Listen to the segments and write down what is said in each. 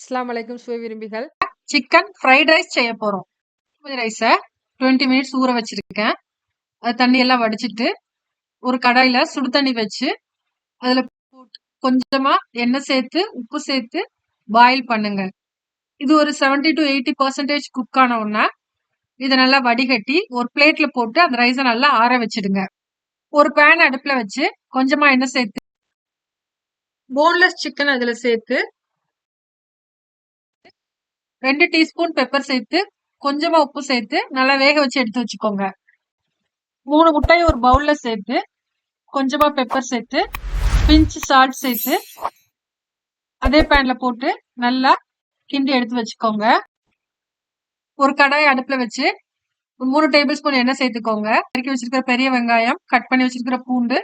அஸ்லாம் வலைக்கும் சுவை விரும்பிகள். சிக்கன் ஃப்ரைட் ரைஸ் செய்ய போகிறோம் பாஸ்மதி ரைஸ 20 மினிட்ஸ் ஊற வச்சிருக்கேன். அது தண்ணியெல்லாம் வடிச்சிட்டு, ஒரு கடாயில் சுடு தண்ணி வச்சு, அதில் போட்டு எண்ணெய் சேர்த்து, உப்பு சேர்த்து பாயில் பண்ணுங்க. இது ஒரு 70-80% குக் ஆன உடனே, இதை நல்லா வடிகட்டி, ஒரு பிளேட்ல போட்டு அந்த ரைஸை நல்லா ஆற வச்சுடுங்க. ஒரு பேன் அடுப்பில் வச்சு, கொஞ்சமாக எண்ணெய் சேர்த்து போன்லெஸ் சிக்கன் அதில் சேர்த்து ரெண்டு டீஸ்பூன் பெப்பர் சேர்த்து, கொஞ்சமா உப்பு சேர்த்து, நல்லா வேக வச்சு எடுத்து வச்சுக்கோங்க. மூணு முட்டையை ஒரு பவுல்ல சேர்த்து, கொஞ்சமா பெப்பர் சேர்த்து, பிஞ்ச் சால்ட் சேர்த்து, அதே பேன்ல போட்டு நல்லா கிண்டி எடுத்து வச்சுக்கோங்க. ஒரு கடாய் அடுப்புல வச்சு, ஒரு மூணு டேபிள் ஸ்பூன் எண்ணெய் சேர்த்துக்கோங்க. நறுக்கி வச்சிருக்கிற பெரிய வெங்காயம், கட் பண்ணி வச்சிருக்கிற பூண்டு,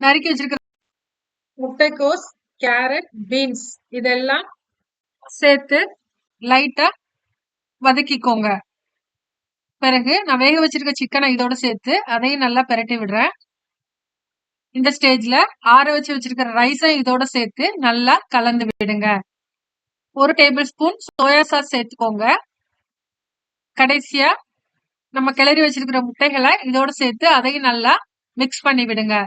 நறுக்கி வச்சிருக்கிற முட்டைக்கோஸ், கேரட், பீன்ஸ் இதெல்லாம் சேர்த்து லைட்டா வதக்கிக்கோங்க. பிறகு நான் வேக வச்சிருக்க சிக்கனை இதோட சேர்த்து அதையும் நல்லா பிரட்டி விடுறேன். இந்த ஸ்டேஜ்ல ஆற வச்சு வச்சிருக்கிற ரைஸை இதோட சேர்த்து நல்லா கலந்து விடுங்க. ஒரு டேபிள் ஸ்பூன் சோயா சாஸ் சேர்த்துக்கோங்க. கடைசியா நம்ம கிளறி வச்சிருக்கிற முட்டைகளை இதோட சேர்த்து அதையும் நல்லா மிக்ஸ் பண்ணி விடுங்க.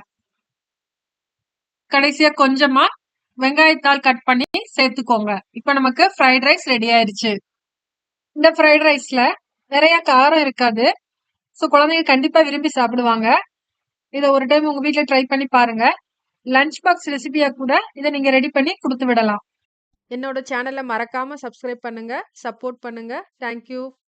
கடைசியா கொஞ்சமா வெங்காயத்தால் கட் பண்ணி சேர்த்துக்கோங்க. இப்போ நமக்கு ஃப்ரைட் ரைஸ் ரெடி ஆயிருச்சு. இந்த ஃப்ரைட் ரைஸ்ல நிறைய காரம் இருக்காது. ஸோ குழந்தைங்க கண்டிப்பா விரும்பி சாப்பிடுவாங்க. இதை ஒரு டைம் உங்க வீட்டில் ட்ரை பண்ணி பாருங்க. லஞ்ச் பாக்ஸ் ரெசிபியா கூட இதை நீங்க ரெடி பண்ணி கொடுத்து விடலாம். என்னோட சேனலை மறக்காம சப்ஸ்கிரைப் பண்ணுங்க, சப்போர்ட் பண்ணுங்க. Thank you.